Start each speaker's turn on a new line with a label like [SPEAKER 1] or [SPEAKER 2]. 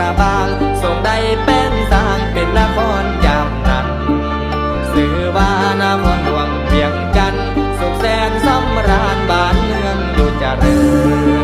[SPEAKER 1] ระบางส่งได้เป็นสร้างเป็นนครยามนั้นสื่อว่านครหลวงเวียงกันทร์สุขแสนสำราญบ้านเมืองดูจเจริญ